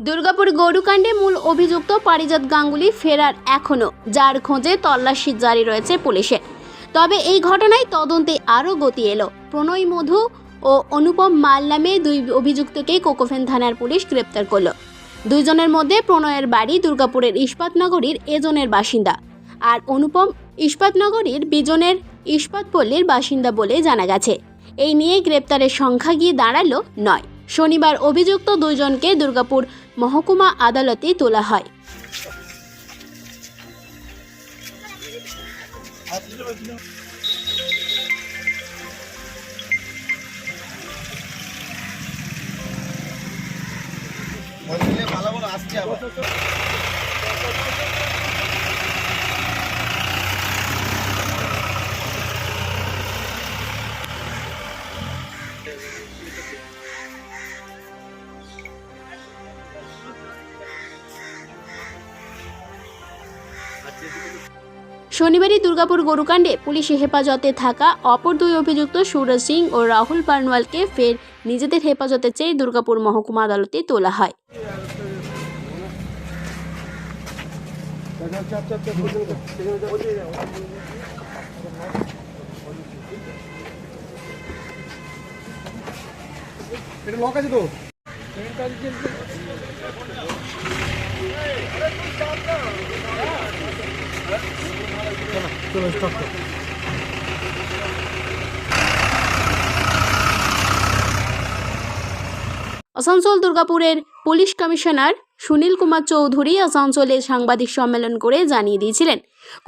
দুর্গাপুর গরুকাণ্ডে মূল অভিযুক্ত পারিজাত গাঙ্গুলি ফেরার এখনও। যার খোঁজে তল্লাশি জারি রয়েছে পুলিশের তবে এই ঘটনায় তদন্তে আরও গতি এলো। প্রণয় মধু ও অনুপম মাল নামে দুই অভিযুক্তকে কোকোফেন থানার পুলিশ গ্রেপ্তার করল। দুইজনের মধ্যে প্রণয়ের বাড়ি দুর্গাপুরের ইস্পাতনগরীর এজনের বাসিন্দা। আর অনুপম ইস্পাতনগরীর বিজনের ইস্পাতপল্লীর বাসিন্দা বলে জানা গেছে। এই নিয়ে গ্রেপ্তারের সংখ্যা গিয়ে দাঁড়াল নয়। শনিবার অভিযুক্ত দুইজনকে দুর্গাপুর মহকুমা আদালতে তোলা হয়। ভালো আসছে আবার। শনিবারই দুর্গাপুর গরুকাণ্ডে পুলিশি হেফাজতে থাকা অপর দুই অভিযুক্ত সুরজ সিং ও রাহুল পারনওয়ালকে ফের নিজেদের হেফাজতে চেয়ে দুর্গাপুর মহকুমা আদালতে তোলা হয়। এটা লক আছে তো? চলে স্টক আসানসোল দুর্গাপুরের পুলিশ কমিশনার সুনীল কুমার চৌধুরী আসানসোলে সাংবাদিক সম্মেলন করে জানিয়ে দিয়েছিলেন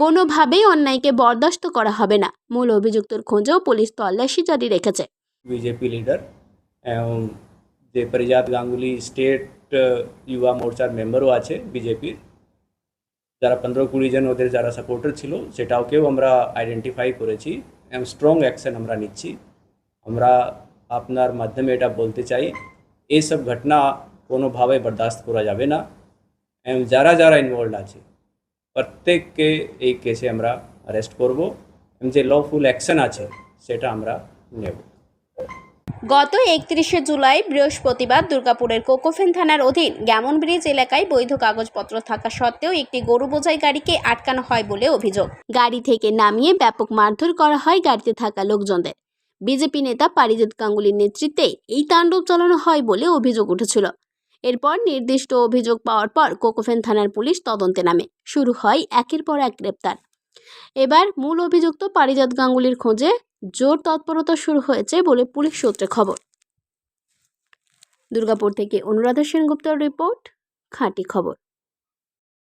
কোনোভাবেই অন্যায়কে বরদাস্ত করা হবে না। মূল অভিযুক্তর খোঁজেও পুলিশ তল্লাশি জারি রেখেছে। বিজেপি লিডার যে পারিজাত গাঙ্গুলি স্টেট ইউবা মোর্চার মেম্বারও আছে বিজেপির। যারা পনেরো কুড়ি জন ওদের যারা সাপোর্টার ছিল সেটাকেও আমরা আইডেন্টিফাই করেছি। এবং স্ট্রং অ্যাকশন আমরা নিচ্ছি। আমরা আপনার মাধ্যমে এটা বলতে চাই এইসব ঘটনা কোনোভাবে বরদাস্ত করা যাবে না। এবং যারা যারা ইনভলভ আছে, প্রত্যেককে এই কেসে আমরা অ্যারেস্ট করব। এবং যে লফুল অ্যাকশন আছে, সেটা আমরা নেব। গত একত্রিশে জুলাই বৃহস্পতিবার দুর্গাপুরের কোকোফেন থানার অধীন গ্যামন ব্রিজ এলাকায় বৈধ কাগজপত্র থাকা সত্ত্বেও একটি গরু বোঝাই গাড়িকে আটকানো হয় বলে অভিযোগ। গাড়ি থেকে নামিয়ে ব্যাপক মারধর করা হয় গাড়িতে থাকা লোকজনদের। বিজেপি নেতা পারিজাত গাঙ্গুলির নেতৃত্বে এই তাণ্ডব চালানো হয় বলে অভিযোগ উঠেছিল। এরপর নির্দিষ্ট অভিযোগ পাওয়ার পর কোকোফেন থানার পুলিশ তদন্তে নামে। শুরু হয় একের পর এক গ্রেপ্তার। এবার মূল অভিযুক্ত পারিজাত গাঙ্গুলির খোঁজে জোর তৎপরতা শুরু হয়েছে বলে পুলিশ সূত্রে খবর। দুর্গাপুর থেকে অনুরাধা সেনগুপ্তর রিপোর্ট, খাঁটি খবর।